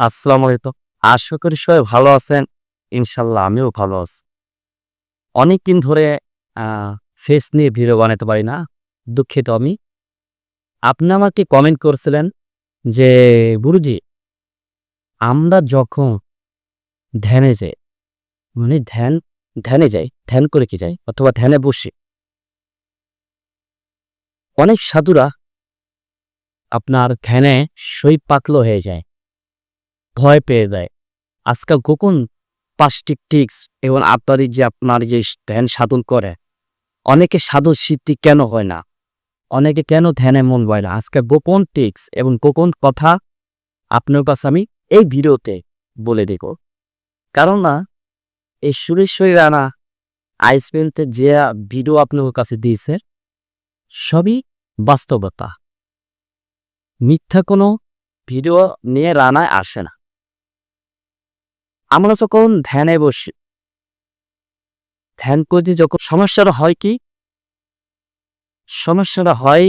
আসসালামু আলাইকুম আশা করি সবাই ভালো আছেন? ইনশাল্লাহ আমিও ভালো আছি। অনেকদিন ধরে ফেস নিয়ে ভিডিও বানাতে পারি না, দুঃখিত আমি। আপনি আমাকে কমেন্ট করছিলেন যে গুরুজি আমরা যখন ধ্যানে যাই মানে ধ্যান, ধ্যানে যাই ধ্যান করে কি যাই অথবা ধ্যানে বসি। অনেক সাধুরা আপনার ধ্যানে সই পাকলো হয়ে যায়। ভয় পেয়ে যায়। আজকাল গোপন পাঁচটি টিক্স এবং আপনারই যে আপনার যে ধ্যান সাধন করে, অনেকে সাধন সিদ্ধি কেন হয় না? অনেকে কেন ধ্যানে মন হয় না? আজকে গোপন টিক্স এবং গোপন কথা আপনার কাছে আমি এই ভিডিওতে বলে দেব। কারণ না এই সুরেশ্বরী রানা আইসপেনতে যে ভিডিও আপনার কাছে দিয়েছে, সবই বাস্তবতা। মিথ্যা কোনো ভিডিও নিয়ে রানায় আসে না। আমরা যখন ধ্যানে বসি, ধ্যান করতে যখন সমস্যাটা হয় কি? সমস্যাটা হয়,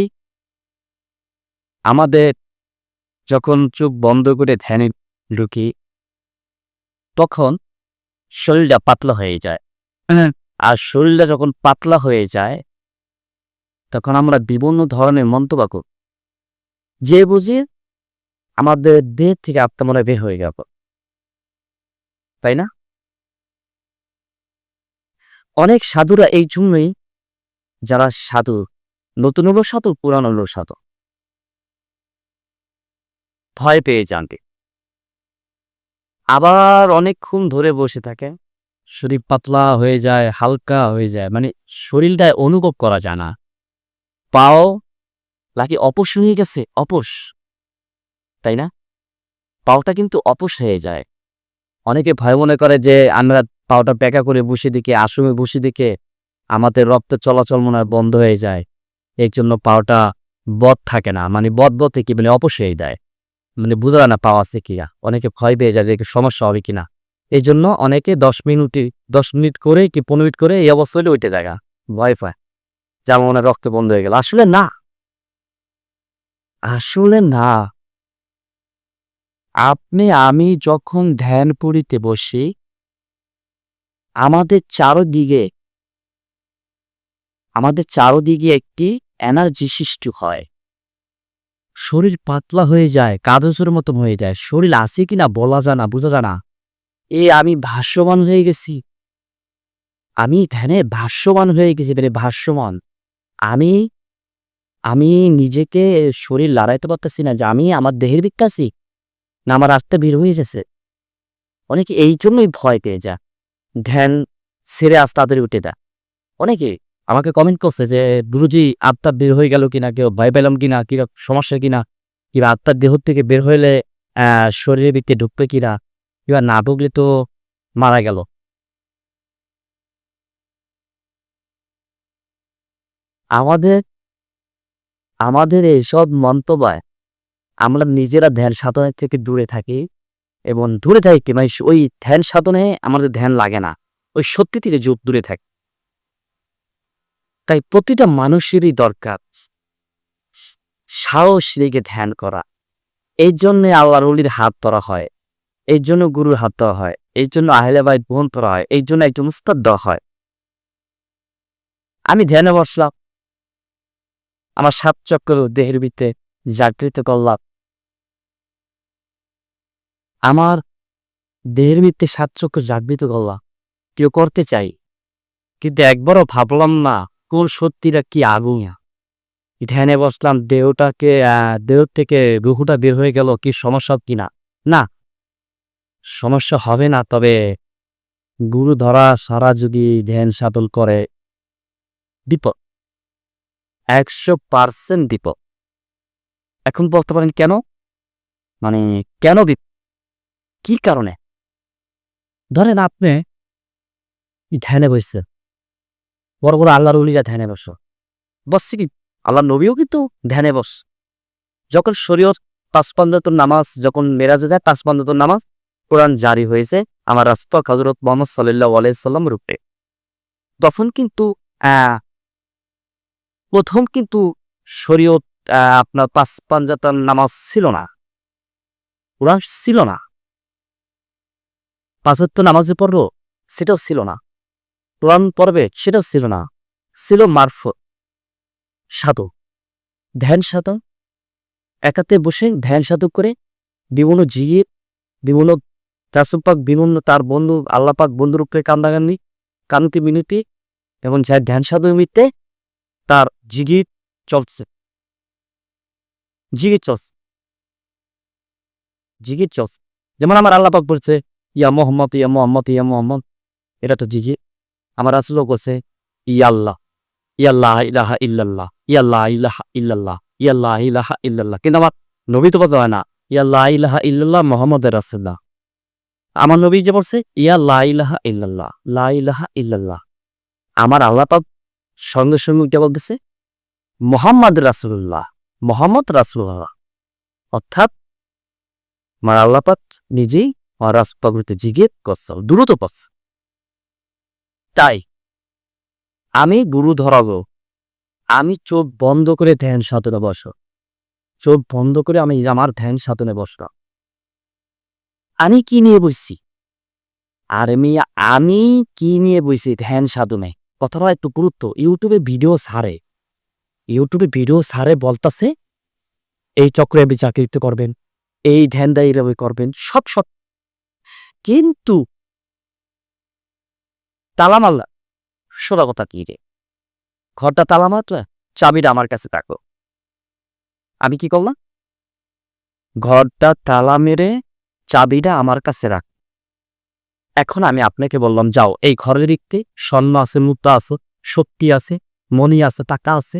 আমাদের যখন চোখ বন্ধ করে ধ্যানে ঢুকি, তখন শরীরটা পাতলা হয়ে যায়। আর শরীরটা যখন পাতলা হয়ে যায় তখন আমরা বিভিন্ন ধরনের মন্তব্য করি। যে বুঝি আমাদের দেহ থেকে আত্মা মনে বের হয়ে গেল তাই না? অনেক সাধুরা এই জন্যই যারা সাধু নতুন হলো সাধু পুরানো হলো সাধু। ভয় পেয়ে যানকে আবার অনেকক্ষণ ধরে বসে থাকে। শরীর পাতলা হয়ে যায়, হালকা হয়ে যায়। মানে শরীরটা অনুভব করা যায় না। পাও নাকি অপস হয়ে গেছে? অপস। তাই না? পাওটা কিন্তু অপস হয়ে যায়। অনেকে ভয় মনে করে যে, আমরা পাওটা প্যাকা করে বসে দিকে আশ্রমে বসে দিকে আমাদের রক্তের চলাচল মনে বন্ধ হয়ে যায়। এর জন্য পাওটা বদ থাকে না। মানে বদ বদ থেকে মানে অপস হয়ে দেয় মানে বোঝা না পাওয়া আছে কিনা। অনেকে ভয় পেয়ে যায় যে সমস্যা হবে কিনা। এই জন্য অনেকে দশ মিনিটে, দশ মিনিট করে কি পনেরো মিনিট করে এই অবস্থা হলে ওইটা জায়গা ভয় পায়। যেমন মনে হয় রক্ত বন্ধ হয়ে গেল। আসলে না। আসলে না। আপনি, আমি যখন ধ্যান করিতে বসি, আমাদের চারোদিকে আমাদের চারোদিকে একটি এনার্জি সৃষ্টি হয়। শরীর পাতলা হয়ে যায় কাগজের মতো হয়ে যায়। শরীর আছে কিনা বলা যায় না বোঝা যায় না এ, আমি ভাষ্যবান হয়ে গেছি। আমি ধ্যানে ভাষ্যবান হয়ে গেছি মানে ভাষ্যমান। আমি আমি নিজেকে শরীর লড়াইতে পারতেছি না, যে আমি আমার দেহের বিকাশি না আমার আত্মা বের হয়ে গেছে। অনেকে এই জন্যই ভয় পেয়ে যা ধ্যান, সেরে আস তাড়াতাড়ি উঠে দেয় অনেকে আমাকে কমেন্ট করছে যে গুরুজি আত্মার বের হয়ে গেল কিনা? কেউ ভয় পেলাম কিনা? কিনা সমস্যা কিনা? কিংবা আত্মার দেহ থেকে বের হইলে শরীরের ভিতরে ঢুকবে কিনা কিংবা না ঢুকলে তো মারা গেল। আমাদের আমাদের এইসব মন্তব্য আমরা নিজেরা ধ্যান সাধনের থেকে দূরে থাকি এবং দূরে থাকি মানে ওই ধ্যান সাধনে আমাদের ধ্যান লাগে না। ওই সত্যি থেকে যুগ দূরে থাকে। তাই প্রতিটা মানুষেরই দরকার সাহস রেখে ধ্যান করা। এই জন্যে আল্লাহ রলির হাত ধরা হয়, এই জন্য গুরুর হাত ধরা হয়, এই জন্য আহলে বাইট বোন ধরা হয়, এই জন্য একজন উস্তাদ দেওয়া হয়। আমি ধ্যানে বসলাম, আমার সাত চক্র দেহের ভিতরে জাগৃত করলাম। আমার দেহের ভিত্তে সাত চক্র জাগৃত করলাম। কেউ করতে চাই, কিন্তু একবারও ভাবলাম না কোন সত্যিটা কি আগুন ধ্যানে বসলাম, দেহটাকে দেহ থেকে রুহুটা বের হয়ে গেল, কি সমস্যা কিনা? না। সমস্যা হবে না, তবে গুরু ধরা সারা যদি ধ্যান সাধন করে বিপদ একশো পার্সেন্ট বিপদ এখন বলতে পারেন কেন? মানে কেন বিপদ কি কারণে? ধরেন আপনি ধ্যানে বসছে বড় বড় আল্লাহর উলিরা ধ্যানে বসো। বসছে কি? আল্লাহ নবীও কিন্তু ধ্যানে বস। যখন শরীয়ত পাঁচপান্নতর নামাজ, যখন মেরাজে যায় পাঁচপান্নতর নামাজ, কোরআন জারি হয়েছে আমার রাস্তা হজরত মোহাম্মদ সাল্লাহ আলাইসাল্লাম রূপে তখন কিন্তু প্রথম কিন্তু শরীয়ত আপনার পাঁচ নামাজ ছিল না। কোরআন ছিল না। পাঁচত্ব নামাজে পড়ব সেটাও ছিল না। কোরআন পড়বে সেটাও ছিল না। ছিল মারফত সাধক ধ্যান সাধক একাতে বসে ধ্যান সাধক করে বিভিন্ন জিয়ে বিভিন্ন রাসুপাক বিভিন্ন তার বন্ধু আল্লাপাক বন্ধুর উপরে কান্দাকান্দি, কান্তি মিনতি এবং যার ধ্যান সাধু নিমিত্তে তার জিগির চলছে। জিগির চলছে। জিগির চলছে। যেমন আমার আল্লাপাক বলছে, ইয়া মোহাম্মদ ইয়া মোহাম্মদ ইয়া মোহাম্মদ। এটা তো জিগির আমার আসলেও বলছে, ইয়াল্লাহ ইয়াল্লাহ ইলাহা ইল্লাল্লাহ, ইয়াল্লাহ ইলাহা ইল্লাল্লাহ, ইয়াল্লাহ ইলাহা ইল্লাল্লাহ। কিন্তু আমার নবী তো বলতে হয় না, ইয়াল্লাহ ইলাহা ইল্লাল্লাহ মোহাম্মদের রাসুল্লাহ আমার নবী যে বলছে ইয়া লা ইলাহা ইল্লাল্লাহ, লা ইলাহা ইল্লাল্লাহ। আমার আল্লাহ পাক সঙ্গে সঙ্গে উঠে বলতেছে, মোহাম্মদ রাসুল্লাহ মোহাম্মদ রাসুল্লাহ অর্থাৎ আমার আল্লাহ পাক নিজেই আমার রাসপাগুলিতে জিগে করছে, দ্রুত পড়ছে তাই। আমি গুরু ধরাবো। আমি চোখ বন্ধ করে ধ্যান সাধনে বস। চোখ বন্ধ করে আমি আমার ধ্যান সাধনে বসলাম আমি কি নিয়ে বসছি? আর মিয়া, আমি কি নিয়ে বসছি ধ্যান সাধনে? কথাটা একটু গুরুত্ব। ইউটিউবে ভিডিও ছাড়ে ইউটিউবে ভিডিও ছাড়ে বলতাছে, এই চক্রে আপনি চাকরিতে করবেন, এই ধ্যান দায়ীভাবে করবেন, সব সব। কিন্তু তালামাল্লা সোজা কথা কি রে? ঘরটা তালা মাত্রা চাবিটা আমার কাছে থাকো আমি কি করলাম? ঘরটা তালা মেরে চাবিটা আমার কাছে রাখ। এখন আমি আপনাকে বললাম, যাও, এই ঘরের দিকতে স্বর্ণ আছে মুক্তা আছে, শক্তি আছে মনি আছে, টাকা আছে,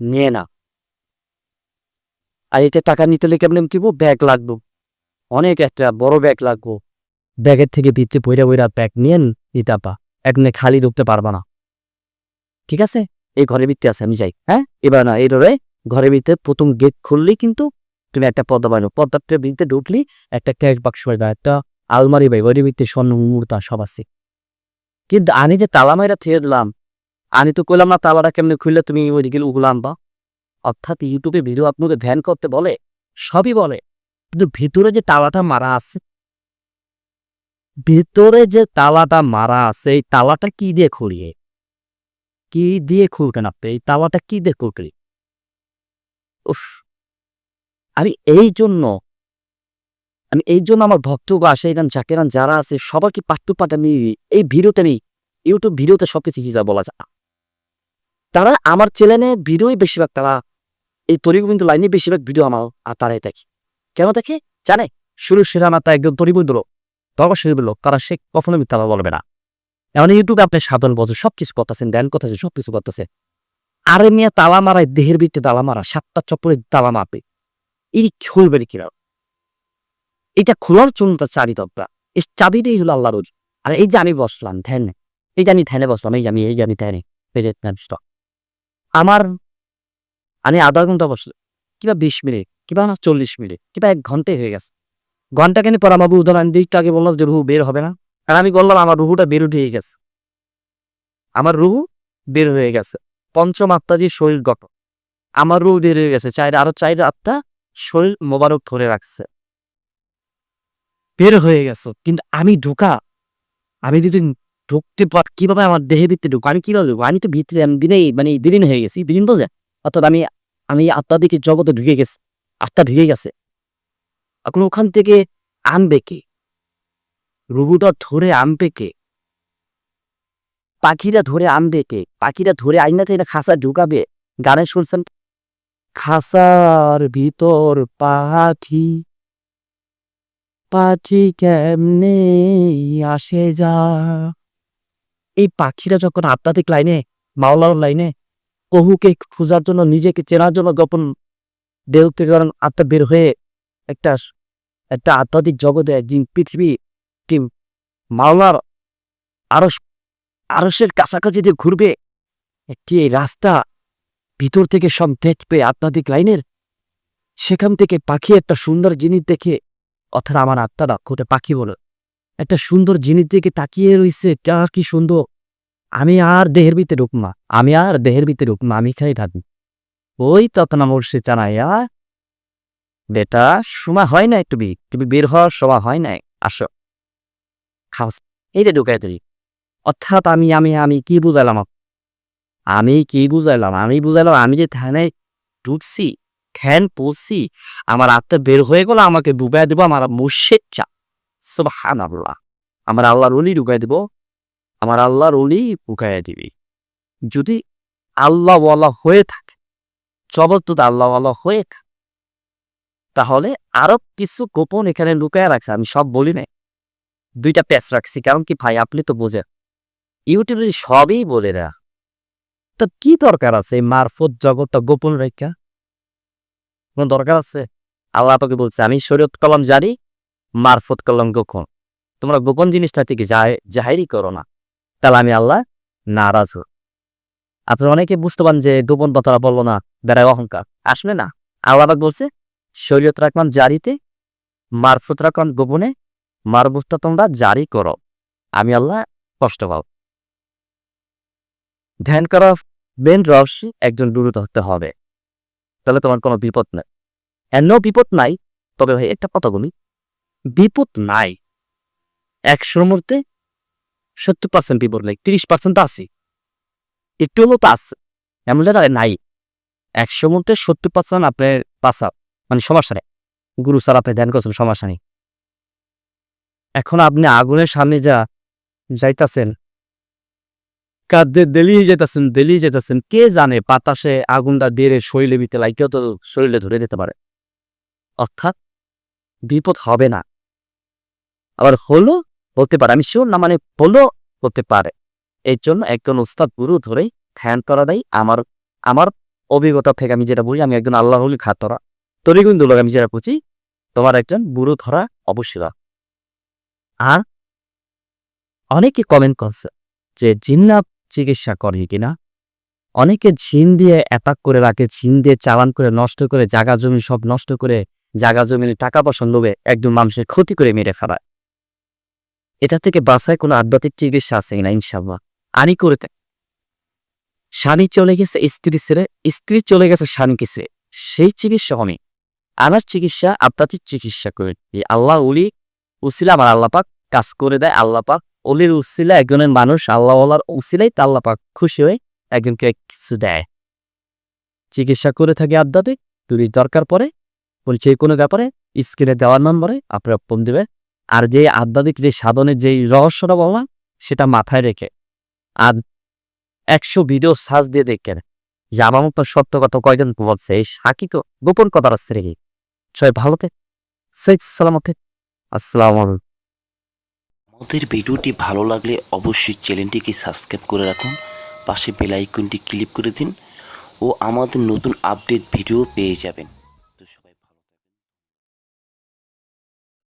নিয়ে না আর এটা টাকা নিতে হলে কেমন দিব? ব্যাগ লাগবো। অনেক একটা বড় ব্যাগ লাগবো। ব্যাগের থেকে ভিতরে বইরা বইরা ব্যাগ নিয়ে নিতে পা একদিনে খালি ঢুকতে পারবা না। ঠিক আছে? এই ঘরের ভিত্তি আছে, আমি যাই। হ্যাঁ? এবার না এইভাবে ঘরের ভিতরে প্রথম গেট খুললেই কিন্তু তুমি একটা পর্দা বানো পর্দাটার ভিতরে ঢুকলি, একটা ক্যাশ বাক্স পাইবা একটা আলমারি পাইবা ওর ভিতরে স্বর্ণ মুমূর্তা সব আছে। কিন্তু আমি যে তালা মাইরা থেয়ে দিলাম, আমি তো কইলাম না তালাটা কেমনি খুললে তুমি ওই ওইদিকে উগুলো আনবা। অর্থাৎ ইউটিউবে ভিডিও আপনাকে ধ্যান করতে বলে, সবই বলে। কিন্তু ভিতরে যে তালাটা মারা আছে ভিতরে যে তালাটা মারা আছে, এই তালাটা কি দিয়ে খুলিয়ে কি দিয়ে খুলবেন আপনি? এই তালাটা কি দিয়ে খুলকরি উফ! আমি এই জন্য, আমি এই জন্য আমার ভক্ত বা আশাইরান জাকেরান যারা আছে, সবাইকে পাঠ্য পাঠ আমি এই ভিডিওতে আমি ইউটিউব ভিডিওতে সব কিছু যা বলা যায়। তারা আমার চ্যানেলে ভিডিওই বেশিরভাগ, তারা এই তরিগোবিন্দ লাইনে বেশিরভাগ ভিডিও আমার, আর তারাই দেখে। কেন দেখে? জানে? শুরু শিরানা তা একদম তরিবৈদ্য লোক তর্ক শুরু লোক, তারা সে কখনো মিথ্যা বলবে না। এমন ইউটিউবে আপনি সাধারণ বছর সব কিছু করতেছেন, ধ্যান করতেছেন সব কিছু করতেছে। আরে মিয়া, তালা মারায়, দেহের ভিত্তি তালা মারা, সাতটা চপ্পরে তালা মাপে এই খুলবে কিনা এটা খোলার জন্য তার চাবি দরকার। এই চাবিটাই হলো আল্লাহর। আর এই যে আমি বসলাম, ধ্যানে এই যে আমি ধ্যানে বসলাম, এই যে আমি, এই যে আমি ধ্যানে। আমার, আমি আধা ঘণ্টা বসলাম। কিবা বিশ মিনিট, কিবা না চল্লিশ মিনিট, কিবা এক ঘন্টাই হয়ে গেছে। ঘণ্টা কেন পর আমার উদাহরণ দিকটা আগে বললাম যে রুহু বের হবে না। আর আমি বললাম আমার রুহুটা বের উঠে গেছে। আমার রুহু বের হয়ে গেছে। পঞ্চম আত্মা দিয়ে শরীর গঠন। আমার রুহু বের হয়ে গেছে। চাইরে আরও চাইরে আত্মা শরীর মোবারক ধরে রাখছে। বের হয়ে গেছে। কিন্তু আমি ঢোকা। আমি যদি ঢুকতে পার কীভাবে আমার দেহে ভিতরে ঢুকবো? আমি কীভাবে ঢুকবো? আমি তো ভিতরে আমি দিনেই মানে দিন হয়ে গেছি। দিন বোঝে অর্থাৎ আমি আমি আত্মাদিকে জগতে ঢুকে গেছি। আত্মা ঢুকে গেছে। এখন ওখান থেকে আনবে কে? রুবুটা ধরে আনবে কে? পাখিরা ধরে আনবে কে? পাখিরা ধরে আইনা থেকে খাসা ঢুকাবে? গানে শুনছেন? খাসার ভিতর পাখি পাখি কেমনে আসে যা? এই পাখিরা যখন আত্মাধিক লাইনে মাওলার লাইনে কহুকে খোঁজার জন্য, নিজেকে চেনার জন্য গোপন দেহ থেকে আত্মা বের হয়ে একটা একটা আধ্যাত্মিক জগতে একদিন পৃথিবী কি মাওলার আরস, আরসের কাছাকাছি দিয়ে ঘুরবে, একটি এই রাস্তা ভিতর থেকে সব দেখবে আধ্যাত্মিক লাইনের। সেখান থেকে পাখি, একটা সুন্দর জিনিস দেখে, অর্থাৎ আমার আত্মাটা কোটে পাখি বলে। একটা সুন্দর জিনিস দিকে তাকিয়ে রইছে টা কি সুন্দর। আমি আর দেহের ভিতরে ঢুকমা আমি আর দেহের ভিতরে ঢুকমা আমি খাই থাকি ওই ততনা মোর্শে চানাইয়া বেটা সময় হয় নাই তুমি? তুমি বের হওয়ার সময় হয় নাই? আসো। খাও এই যে ঢুকাই তুই অর্থাৎ আমি আমি আমি কি বুঝাইলাম? আমি কি বুঝাইলাম? আমি বুঝাইলাম, আমি যে থানায় ঢুকছি খ্যান পড়ছি, আমার আত্মা বের হয়ে গেল, আমাকে ডুবাই দেবো, আমার মুর্শেদ চা সুবহান আল্লাহ আমার আল্লাহর অলি ঢুকাই দেব। আমার আল্লাহর অলি ঢুকাইয়া দিবি। যদি আল্লাহ ওয়ালা হয়ে থাকে, জবরদস্ত আল্লাহ ওয়ালা হয়ে থাকে তাহলে আরও কিছু গোপন এখানে লুকায় রাখছে, আমি সব বলি নাই। দুইটা প্যাচ রাখছি, কারণ কি ভাই, আপনি তো বোঝেন। ইউটিউবে সবই বলে দেয়া। তো কি দরকার আছে এই মারফত জগৎটা গোপন রেখা? কোনো দরকার আছে? আল্লাহ আপনাকে বলছে, আমি শরীয়ত কলম জানি, মারফত কলম গোপন। তোমরা গোপন জিনিসটা থেকে জাহিরি করো না। তাহলে আমি আল্লাহ নারাজ হই আপনারা অনেকে বুঝতে পারেন যে গোপন কথাটা বলল না, বেড়ায় অহংকার। আসলে না। আল্লাহ বলছে শরীয়ত রাখলাম জারিতে, মারফত রাখলাম গোপনে, মারফতটা তোমরা জারি করো। আমি আল্লাহ কষ্ট পাও ধ্যান করা বেন রহস্য, একজন দূরত হতে হবে। তাহলে তোমার কোনো বিপদ নাই। এন বিপদ নাই, তবে ভাই একটা কথা বলি। বিপদ নাই। একশোর মধ্যে সত্তর পার্সেন্ট বিপদ নাই, তিরিশ পার্সেন্ট আছে। একটু হলেও তো আছে। এমন নাই। একশোর মধ্যে সত্তর পার্সেন্ট আপনার পাশা মানে সমস্যা নেই গুরু স্যার, আপনি ধ্যান করছেন, সমস্যা নেই। এখন আপনি আগুনের সামনে যা যাইতাছেন কাঁদে দেলিয়ে যেতেছেন দেলিয়ে যেতেছেন কে জানে বাতাসে আগুনটা বেড়ে শরীরে বিতে লাইকেও তো শরীরে ধরে দিতে পারে। অর্থাৎ বিপদ হবে না। আবার হলো হতে পারে, আমি শিওর না মানে হলো হতে পারে। এর জন্য একজন উস্তাদ গুরু ধরেই ধ্যান করা দেয়। আমার আমার অভিজ্ঞতা থেকে আমি যেটা বলি, আমি একজন আল্লাহ হলি খাতরা। তরি কিন্তু লোক আমি যেটা বুঝি তোমার একজন গুরু ধরা অবশ্যই। আর অনেকে কমেন্ট করছে যে জিন্না চিকিৎসা করে কিনা অনেকে ঝিন দিয়ে অ্যাটাক করে রাখে, ঝিন দিয়ে চালান করে, নষ্ট করে, জাগা জমি সব নষ্ট করে, জাগা জমির টাকা পয়সা লোভে একদম মানুষের ক্ষতি করে মেরে ফেলায়। এটা থেকে বাসায় কোনো আধ্যাত্মিক চিকিৎসা আছে কিনা ইনশাল্লাহ আনি করে। স্বামী চলে গেছে, স্ত্রী ছেড়ে, স্ত্রী চলে গেছে স্বামীকে ছেড়ে। সেই চিকিৎসা আমি। আমার চিকিৎসা আধ্যাত্মিক চিকিৎসা করে। এই আল্লাহ উলি উসিলা আমার আল্লাহ পাক কাজ করে দেয় আল্লাহ পাক। অলির উসিলা একজনের মানুষ আল্লাহ আল্লাহর উসিলাই তা আল্লাহ পাক খুশি হয়ে একজনকে কিছু দেয়। চিকিৎসা করে থাকে আধ্যাত্মিক যদি দরকার পড়ে যে কোনো ব্যাপারে স্ক্রিনে দেওয়ার নম্বরে আপনারা ফোন দেবেন। আর যে আধ্যাত্মিক যে সাধনের যে রহস্যটা বললাম, সেটা মাথায় রেখে। আর একশো ভিডিও সার্চ দিয়ে দেখেন। যে আমার মতো সত্য কথা কয়জন বলছে, এই সাকি তো গোপন কথা রাখছে রেখে ভালো ভালোতে সেই সালামতে। আসসালাম আমাদের ভিডিওটি ভালো লাগলে অবশ্যই চ্যানেলটিকে সাবস্ক্রাইব করে রাখুন, পাশে বেল আইকনটি ক্লিক করে দিন ও আমাদের নতুন আপডেট ভিডিও পেয়ে যাবেন।